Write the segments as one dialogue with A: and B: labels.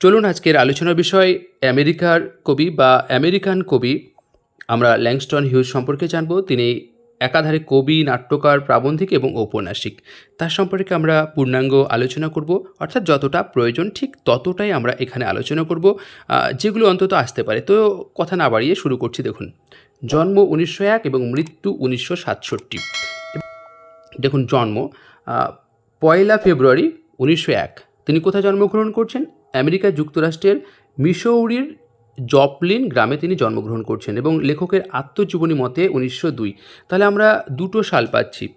A: চলুন আজকের আলোচনার বিষয় আমেরিকার কবি বা আমেরিকান কবি, আমরা ল্যাংস্টন হিউজ সম্পর্কে জানব। তিনি একাধারে কবি, নাট্যকার, প্রাবন্ধিক এবং ঔপন্যাসিক। তার সম্পর্কে আমরা পূর্ণাঙ্গ আলোচনা করব। অর্থাৎ যতটা প্রয়োজন ঠিক ততটাই আমরা এখানে আলোচনা করব যেগুলো অন্তত আসতে পারে। তো কথা না বাড়িয়ে শুরু করছি, দেখুন। জন্ম উনিশশো এক এবং মৃত্যু উনিশশো সাতষট্টি। দেখুন, জন্ম পয়লা ফেব্রুয়ারি উনিশশো এক। তিনি কোথায় জন্মগ্রহণ করছেন? আমেরিকা যুক্তরাষ্ট্রের মিসৌরির জপলিন গ্রামে তিনি জন্মগ্রহণ করছেন এবং লেখকের আত্মজীবনী মতে উনিশশো দুই। তাহলে আমরা দুটো সাল পাচ্ছি।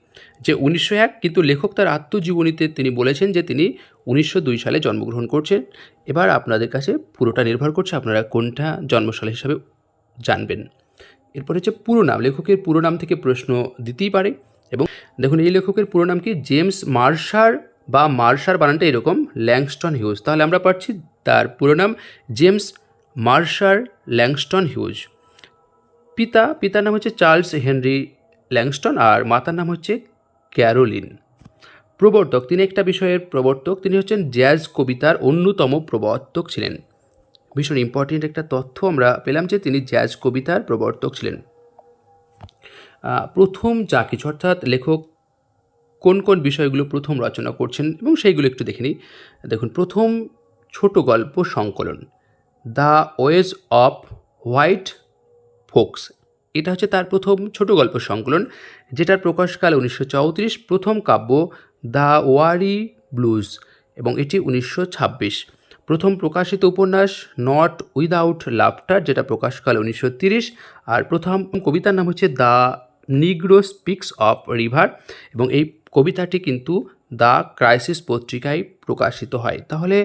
A: যে উনিশশো এক, কিন্তু লেখক তার আত্মজীবনীতে তিনি বলেছেন যে তিনি উনিশশো দুই সালে জন্মগ্রহণ করছেন। এবার আপনাদের কাছে পুরোটা নির্ভর করছে আপনারা কোনটা জন্মসাল হিসাবে জানবেন। এরপর হচ্ছে পুরো নাম লেখকের পুরো নাম থেকে প্রশ্ন দিতেই পারে। এবং দেখুন, এই লেখকের পুরো নাম কি? জেমস মার্শার বা মার্শার বানানটা এরকম, ল্যাংস্টন হিউজ। তাহলে আমরা পাচ্ছি তার পুরো নাম জেমস মার্শার ল্যাংস্টন হিউজ। পিতা, পিতার নাম হচ্ছে চার্লস হেনরি ল্যাংস্টন আর মাতার নাম হচ্ছে ক্যারোলিন। প্রবর্তক, তিনি একটা বিষয়ের প্রবর্তক, তিনি হচ্ছেন জ্যাজ কবিতার অন্যতম প্রবর্তক ছিলেন। ভীষণ ইম্পর্টেন্ট একটা তথ্য আমরা পেলাম যে তিনি জ্যাজ কবিতার প্রবর্তক ছিলেন। প্রথম যা কিছু, অর্থাৎ লেখক কোন কোন বিষয়গুলো প্রথম রচনা করছেন এবং সেইগুলো একটু দেখে নিই। দেখুন, প্রথম ছোট গল্প সংকলন, the ways of white folks এটা হচ্ছে তার প্রথম ছোট গল্প সংকলন, যেটার প্রকাশকাল উনিশশো চৌত্রিশ, প্রথম কাব্য দ্য ওয়ারি ব্লুজ এবং এটি উনিশশো ছাব্বিশ। প্রথম প্রকাশিত উপন্যাস, নট উইদাউট লাফটার যেটা প্রকাশকাল উনিশশো আর প্রথম কবিতার নাম হচ্ছে the negro speaks of river এবং এই কবিতাটি কিন্তু দ্য ক্রাইসিস পত্রিকায় প্রকাশিত হয়। তাহলে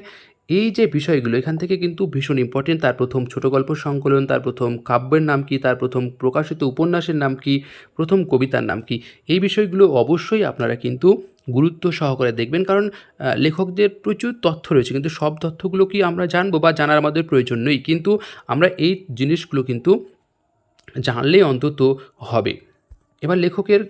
A: এই যে বিষয়গুলো, এখান থেকে কিন্তু ভীষণ ইম্পর্টেন্ট তার প্রথম ছোট গল্প সংকলন, তার প্রথম কাব্যের নাম কি, তার প্রথম প্রকাশিত উপন্যাসের নাম কি, প্রথম কবিতার নাম কি, এই বিষয়গুলো অবশ্যই আপনারা কিন্তু গুরুত্ব সহকারে দেখবেন। কারণ লেখকদের প্রচুর তথ্য রয়েছে, কিন্তু সব তথ্যগুলো কি আমরা জানব বা জানার আমাদের প্রয়োজন নেই। কিন্তু আমরা এই জিনিসগুলো কিন্তু জানলেই অন্তত হবে। এবার লেখকের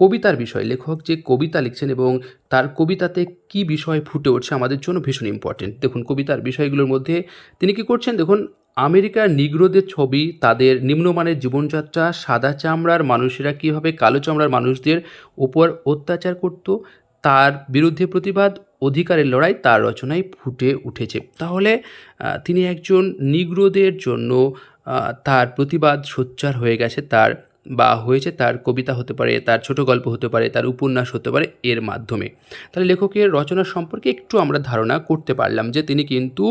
A: কবিতার বিষয়। লেখক যে কবিতা লিখছেন এবং তার কবিতাতে কি বিষয় ফুটে উঠছে আমাদের জন্য ভীষণ ইম্পর্টেন্ট দেখুন, কবিতার বিষয়গুলোর মধ্যে তিনি কি করছেন? দেখুন, আমেরিকার নিগ্রোদের ছবি, তাদের নিম্নমানের জীবনযাত্রা, সাদা চামড়ার মানুষেরা কীভাবে কালো চামড়ার মানুষদের উপর অত্যাচার করত, তার বিরুদ্ধে প্রতিবাদ, অধিকারের লড়াই, তার রচনায় ফুটে উঠেছে। তাহলে তিনি একজন নিগ্রোদের জন্য তার প্রতিবাদ সোচ্চার হয়ে গেছে, তার বা হয়েছে তার কবিতা হতে পারে, তার ছোট গল্প হতে পারে, তার উপন্যাস হতে পারে এর মাধ্যমে। তাহলে লেখকের রচনা সম্পর্কে একটু আমরা ধারণা করতে পারলাম যে তিনি কিন্তু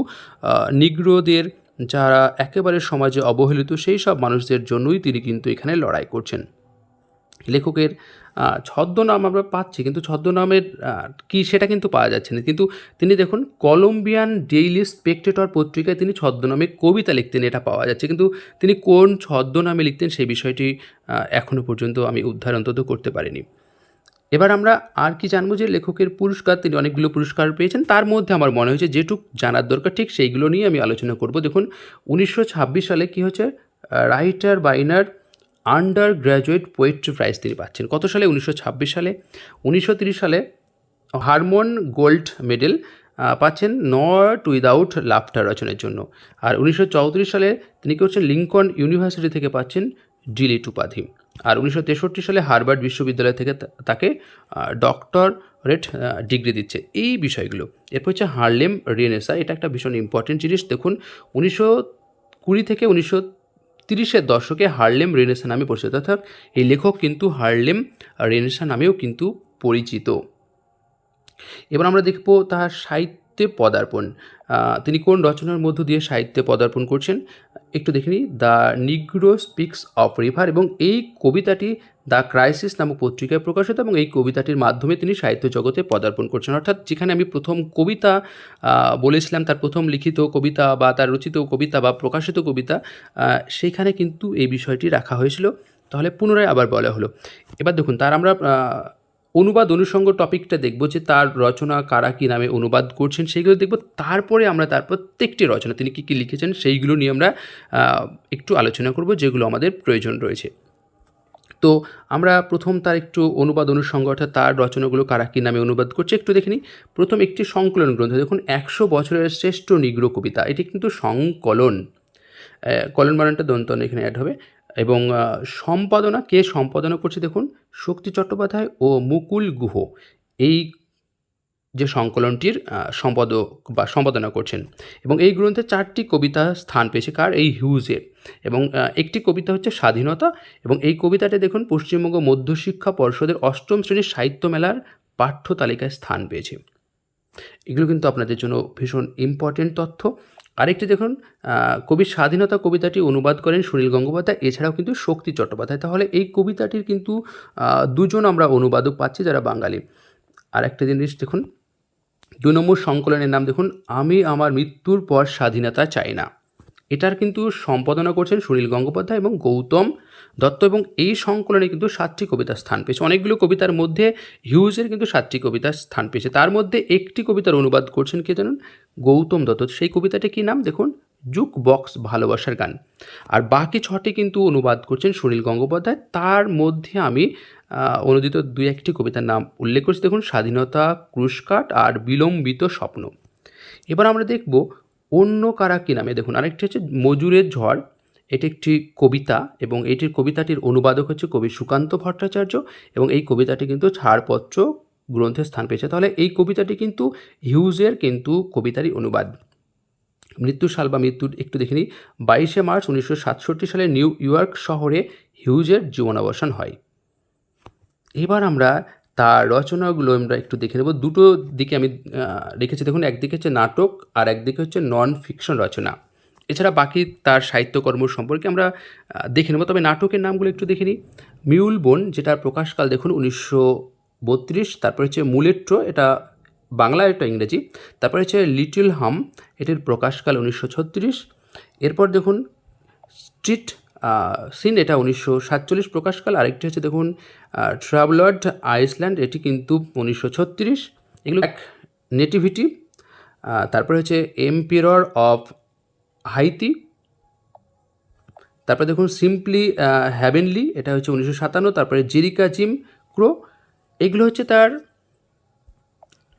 A: নিগ্রোদের যারা একেবারে সমাজে অবহেলিত সেই সব মানুষদের জন্যই তিনি কিন্তু এখানে লড়াই করছেন। লেখকের ছদ্মনাম আমরা পাচ্ছি, কিন্তু ছদ্মনামের কি সেটা কিন্তু পাওয়া যাচ্ছে না। কিন্তু তিনি দেখুন, কলম্বিয়ান ডেইলি স্পেকটেটর পত্রিকায় তিনি ছদ্মনামে কবিতা লিখতেন, এটা পাওয়া যাচ্ছে। কিন্তু তিনি কোন ছদ্মনামে লিখতেন সেই বিষয়টি এখনও পর্যন্ত আমি উদ্ধার অন্তত করতে পারিনি। এবার আমরা আর কি জানব যে লেখকের পুরস্কার, তিনি অনেকগুলো পুরস্কার পেয়েছেন। তার মধ্যে আমার মনে হয়েছে যেটুক জানার দরকার, ঠিক সেইগুলো নিয়ে আমি আলোচনা করব। দেখুন, উনিশশো ছাব্বিশ সালে কী হচ্ছে writer, Bynner undergraduate poetry prize তিনি পাচ্ছেন। কত সালে? উনিশশো ছাব্বিশ সালে। উনিশশো সালে হারমোন গোল্ড মেডেল পাচ্ছেন নট উইদাউট লাফটার রচনার জন্য। আর উনিশশো চৌত্রিশ সালে তিনি কি হচ্ছেন লিঙ্কন ইউনিভার্সিটি থেকে পাচ্ছেন ডিলিট উপাধি আর উনিশশো তেষট্টি সালে হার্ভার্ড বিশ্ববিদ্যালয় থেকে তাকে ডক্টরেট ডিগ্রি দিচ্ছে। এই বিষয়গুলো। এরপর হচ্ছে হার্লেম রিয়েনেসা এটা একটা ভীষণ ইম্পর্টেন্ট জিনিস। দেখুন, উনিশশো কুড়ি থেকে উনিশশো তিরিশের দশকে হার্লেম রেনেসা নামে পরিচিত। অর্থাৎ এই লেখক কিন্তু হার্লেম রেনেসা নামেও কিন্তু পরিচিত। এবার আমরা দেখব তার সাহিত্যে পদার্পণ। তিনি কোন রচনার মধ্য দিয়ে সাহিত্যে পদার্পণ করছেন? একটু দেখে নিই। The negro speaks of river এবং এই কবিতাটি দ্য ক্রাইসিস নামক পত্রিকায় প্রকাশিত এবং এই কবিতাটির মাধ্যমে তিনি সাহিত্য জগতে পদার্পণ করছেন। অর্থাৎ যেখানে আমি প্রথম কবিতা বলেছিলাম তার প্রথম লিখিত কবিতা বা তার রচিত কবিতা বা প্রকাশিত কবিতা আহ, সেইখানে কিন্তু এই বিষয়টি রাখা হয়েছিল। তাহলে পুনরায় আবার বলা হলো। এবার দেখুন তার আমরা অনুবাদ অনুষঙ্গ টপিকটা দেখব যে তার রচনা কারা কী নামে অনুবাদ করছেন, সেইগুলো দেখব। তারপরে আমরা তার প্রত্যেকটি রচনা, তিনি কী কী লিখেছেন, সেইগুলো নিয়ে আমরা একটু আলোচনা করব যেগুলো আমাদের প্রয়োজন রয়েছে। তো আমরা প্রথম তার একটু অনুবাদ অনুষঙ্গ অর্থাৎ তার রচনাগুলো কারা কী নামে অনুবাদ করছে, একটু দেখে নিই। প্রথম একটি সংকলন গ্রন্থ, দেখুন, একশো বছরের শ্রেষ্ঠ নিগ্র কবিতা, এটি কিন্তু সংকলন। কলন বানানটা দন্তন এখানে অ্যাড হবে। এবং সম্পাদনা, কে সম্পাদনা করছে দেখুন, শক্তি চট্টোপাধ্যায় ও মুকুল গুহ। এই যে সংকলনটির সম্পাদক বা সম্পাদনা করছেন। এবং এই গ্রন্থে চারটি কবিতা স্থান পেয়েছে কার? এই হিউজের। এবং একটি কবিতা হচ্ছে স্বাধীনতা এবং এই কবিতাটি দেখুন, পশ্চিমবঙ্গ মধ্যশিক্ষা পর্ষদের অষ্টম শ্রেণির সাহিত্য মেলার পাঠ্য তালিকায় স্থান পেয়েছে। এগুলো কিন্তু আপনাদের জন্য ভীষণ ইম্পর্টেন্ট তথ্য। আরেকটি দেখুন কবি কবির স্বাধীনতা কবিতাটি অনুবাদ করেন সুনীল গঙ্গোপাধ্যায়। এছাড়াও কিন্তু শক্তি চট্টোপাধ্যায়। তাহলে এই কবিতাটির কিন্তু দুজন আমরা অনুবাদক পাচ্ছি যারা বাঙালি। আর একটা জিনিস দেখুন, দু নম্বর সংকলনের নাম দেখুন, আমি আমার মৃত্যুর পর স্বাধীনতা চাই না। এটার কিন্তু সম্পাদনা করছেন সুনীল গঙ্গোপাধ্যায় এবং গৌতম দত্ত এবং এই সংকলনে কিন্তু সাতটি কবিতার স্থান পেয়েছে। অনেকগুলো কবিতার মধ্যে হিউজের কিন্তু সাতটি কবিতার স্থান পেয়েছে। তার মধ্যে একটি কবিতার অনুবাদ করছেন কে জানুন? গৌতম দত্ত। সেই কবিতাটি কী নাম? দেখুন জুক বক্স ভালোবাসার গান। আর বাকি ছটি কিন্তু অনুবাদ করছেন সুনীল গঙ্গোপাধ্যায়। তার মধ্যে আমি অনুদিত দুই একটি কবিতার নাম উল্লেখ করছি। দেখুন, স্বাধীনতা, ক্রুশকাট আর বিলম্বিত স্বপ্ন। এবার আমরা দেখব অন্য কারা কী নামে। দেখুন, আরেকটি হচ্ছে মজুরের ঝড়। এটি একটি কবিতা এবং এটির কবিতাটির অনুবাদক হচ্ছে কবি সুকান্ত ভট্টাচার্য এবং এই কবিতাটি কিন্তু ছাড়পত্র গ্রন্থে স্থান পেয়েছে। তাহলে এই কবিতাটি কিন্তু হিউজের কিন্তু কবিতারই অনুবাদ। মৃত্যু সাল বা মৃত্যুর একটু দেখে নিই। বাইশে মার্চ উনিশশো সাতষট্টি সালে নিউ ইয়র্ক শহরে হিউজের জীবনাবসান হয়। এবার আমরা তার রচনাগুলো আমরা একটু দেখে নেব। দুটো দিকে আমি রেখেছি। দেখুন, একদিকে হচ্ছে নাটক আর একদিকে হচ্ছে নন ফিকশন রচনা। এছাড়া বাকি তার সাহিত্যকর্ম সম্পর্কে আমরা দেখে নেব। তবে নাটকের নামগুলো একটু দেখে নিই। মিউল বোন যেটার প্রকাশকাল, দেখুন, উনিশশো বত্রিশ, তারপর হচ্ছে মুলেট্রো, এটা বাংলা এটা ইংরেজি। তারপর হচ্ছে লিটল হাম, এটির প্রকাশকাল উনিশশো ছত্রিশ। এরপর দেখুন, স্ট্রিট সিন, এটা উনিশশো সাতচল্লিশ প্রকাশকাল। আরেকটি হচ্ছে দেখুন ট্রাভেলার্ড, আইসল্যান্ড, এটি কিন্তু উনিশশো ছত্রিশ। এগুলো এক নেটিভিটি। তারপরে হচ্ছে এম্পিরর অফ হাইতি। তারপরে দেখুন সিম্পলি হ্যাভেনলি এটা হচ্ছে উনিশশো সাতান্ন, তারপরে জেরিকা জিম ক্রো এগুলো হচ্ছে তার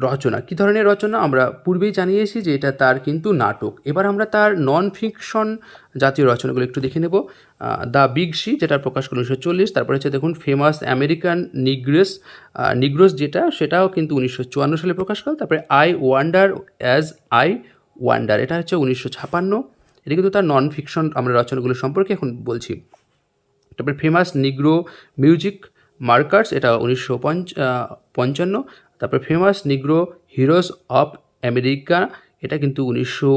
A: রচনা। কী ধরনের রচনা? আমরা পূর্বেই জানিয়েছি যে এটা তার কিন্তু নাটক। এবার আমরা তার নন ফিকশন জাতীয় রচনাগুলো একটু দেখে নেব। দ্য বিগ সি যেটার প্রকাশ করল উনিশশো চল্লিশ, তারপরে হচ্ছে দেখুন ফেমাস আমেরিকান নিগ্রেস নিগ্রোস যেটা, সেটাও কিন্তু উনিশশো চুয়ান্ন সালে প্রকাশ করা। তারপরে I wonder as I wander এটা হচ্ছে উনিশশো ছাপান্ন। এটা কিন্তু তার নন ফিকশন আমরা রচনাগুলো সম্পর্কে এখন বলছি। তারপরে ফেমাস নিগ্রো মিউজিক মার্কার্স এটা উনিশশো পঞ্চান্ন। তারপরে famous negro heroes of America এটা কিন্তু উনিশশো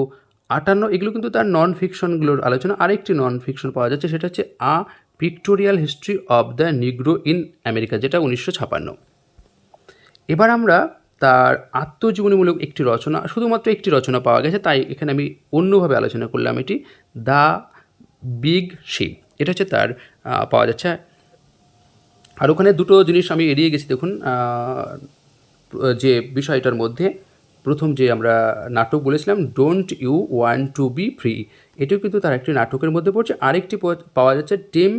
A: আটান্ন। এগুলো কিন্তু তার নন ফিকশনগুলোর আলোচনা। আরেকটি নন ফিকশন পাওয়া যাচ্ছে, সেটা হচ্ছে a pictorial history of the negro in America যেটা উনিশশো ছাপান্ন। এবার আমরা তার আত্মজীবনীমূলক একটি রচনা, শুধুমাত্র একটি রচনা পাওয়া গেছে, তাই এখানে আমি অন্যভাবে আলোচনা করলাম এটি, দ্য বিগ শিপ এটা হচ্ছে তার পাওয়া যাচ্ছে। আর ওখানে দুটো জিনিস আমি এড়িয়ে গেছি, দেখুন যে বিষয়টার মধ্যে, প্রথম যে আমরা নাটক বলেছিলাম don't you want to be free এটাও কিন্তু তার একটি নাটকের মধ্যে পড়ছে, আরেকটি পাওয়া যাচ্ছে টেম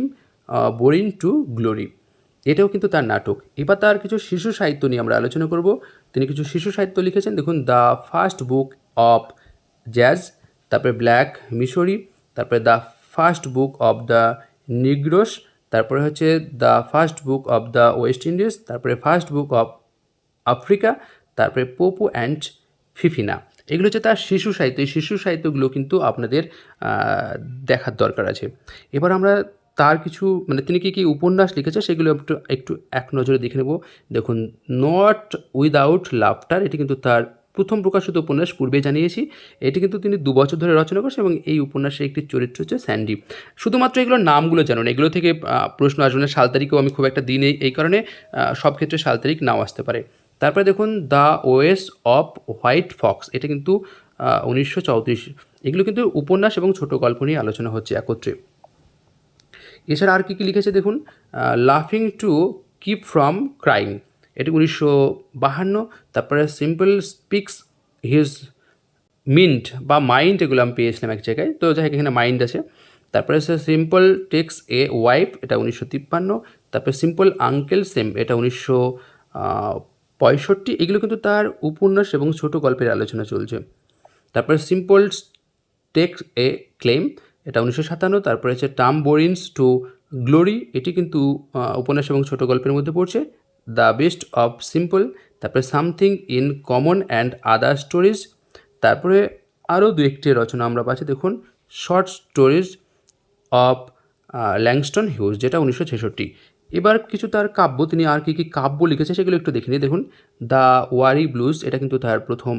A: বোরিং টু গ্লোরি এটাও কিন্তু তার নাটক। এবার তার কিছু শিশু সাহিত্য নিয়ে আমরা আলোচনা করব তিনি কিছু শিশু সাহিত্য লিখেছেন। দেখুন, the first book of jazz তারপরে ব্ল্যাক মিশরি তারপরে the first book of the negroes তারপরে হচ্ছে the first book of the West Indies তারপরে ফার্স্ট বুক অফ আফ্রিকা তারপরে পোপো অ্যান্ড ফিফিনা এগুলো হচ্ছে তার শিশু সাহিত্য। এই শিশু সাহিত্যগুলো কিন্তু আপনাদের দেখার দরকার আছে। এবার আমরা তার কিছু মানে তিনি কী কী উপন্যাস লিখেছে সেগুলো একটু একটু এক নজরে দেখে নেব। দেখুন নট উইদাউট লাফটার এটি কিন্তু তার প্রথম প্রকাশিত উপন্যাস, পূর্বে জানিয়েছি। এটি কিন্তু তিনি দু বছর ধরে রচনা করেছেন এবং এই উপন্যাসের একটি চরিত্র হচ্ছে স্যান্ডি শুধুমাত্র এগুলোর নামগুলো জানুন এগুলো থেকে প্রশ্ন আসবে না, সাল তারিখও আমি খুব একটা দিই নেই এই কারণে সব ক্ষেত্রে সাল তারিখ নাও আসতে পারে। তারপরে দেখুন the ways of white folks এটা কিন্তু উনিশশো চৌত্রিশ। এগুলো কিন্তু উপন্যাস এবং ছোট গল্প নিয়ে আলোচনা হচ্ছে একত্রে। এছাড়া আর কী কী লিখেছে দেখুন? লাফিং টু কিপ ফ্রম ক্রাইম এটি উনিশশো বাহান্ন, তারপরে সিম্পল স্পিক্স হিজ মিন্ট বা মাইন্ড এগুলো আমি পেয়েছিলাম এক জায়গায়। তো যাই এখানে মাইন্ড আছে। তারপরে হচ্ছে সিম্পল টেক্স এ ওয়াইফ এটা উনিশশো তিপ্পান্ন, তারপরে সিম্পল আঙ্কেল সেম এটা উনিশশো পঁয়ষট্টি। এগুলো কিন্তু তার উপন্যাস এবং ছোট গল্পের আলোচনা চলছে। তারপরে সিম্পল টেক্স এ ক্লেম এটা উনিশশো সাতান্ন, তারপরে হচ্ছে টাম বোরিনস টু গ্লোরি, এটি কিন্তু উপন্যাস এবং ছোট গল্পের মধ্যে পড়ছে। দ্য বেস্ট অফ সিম্পল, তারপরে something in common and other stories, তারপরে আরও দু একটি রচনা আমরা পাচ্ছি, দেখুন, short stories of Langston Hughes, যেটা উনিশশো ছেষট্টি। এবার কিছু তার কাব্য, তিনি আর কী কী কাব্য লিখেছে সেগুলো একটু দেখে নিই, দেখুন। দ্য ওয়ারি ব্লুজ, এটা কিন্তু তার প্রথম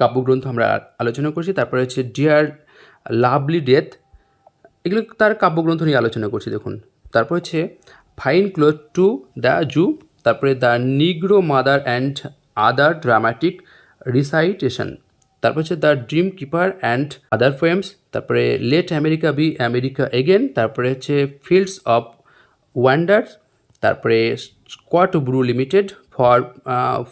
A: কাব্যগ্রন্থ আমরা আলোচনা করছি, তারপরে হচ্ছে ডিয়ার লাভলি ডেথ, এগুলো তার কাব্যগ্রন্থ নিয়ে আলোচনা করছি, দেখুন। তারপর হচ্ছে fine cloth to the Jew, তারপরে the negro mother and other dramatic recitation, তারপর হচ্ছে the dream keeper and other poems, তারপরে let America be America again, তারপরে হচ্ছে ফিল্ডস অফ ওয়ান্ডার তারপরে Scottsboro limited for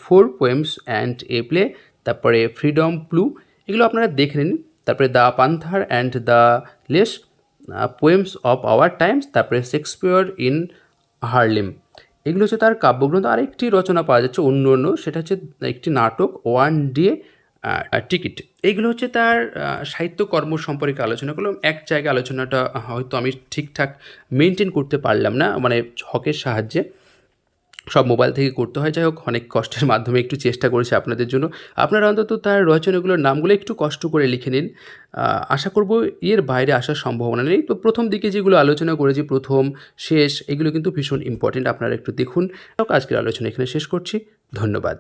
A: four poems and a play, তারপরে freedom প্লু এগুলো আপনারা দেখে নিন। তারপরে the panther and the lash poems of our times তারপরে শেক্সপিয়র ইন হার্লিম। এগুলো হচ্ছে তার কাব্যগ্রন্থ। আরেকটি রচনা পাওয়া যাচ্ছে অন্য অন্য, সেটা হচ্ছে একটি নাটক, ওয়ান ডে টিকিট। এইগুলো হচ্ছে তার সাহিত্যকর্ম সম্পর্কে আলোচনা করলাম এক জায়গায় আলোচনাটা হয়তো আমি ঠিকঠাক মেনটেন করতে পারলাম না মানে হকের সাহায্যে। সব মোবাইল থেকে করতে হয়। যাই হোক, অনেক কষ্টের মাধ্যমে একটু চেষ্টা করেছি আপনাদের জন্য। আপনারা অন্তত তার রচনাগুলোর নামগুলো একটু কষ্ট করে লিখে নিন। আশা করব এর বাইরে আসার সম্ভাবনা নেই। তো প্রথম দিকে যেগুলো আলোচনা করেছি, প্রথম, শেষ, এগুলো কিন্তু ভীষণ ইম্পর্টেন্ট আপনারা একটু দেখুন। আজকের আলোচনা এখানে শেষ করছি। ধন্যবাদ।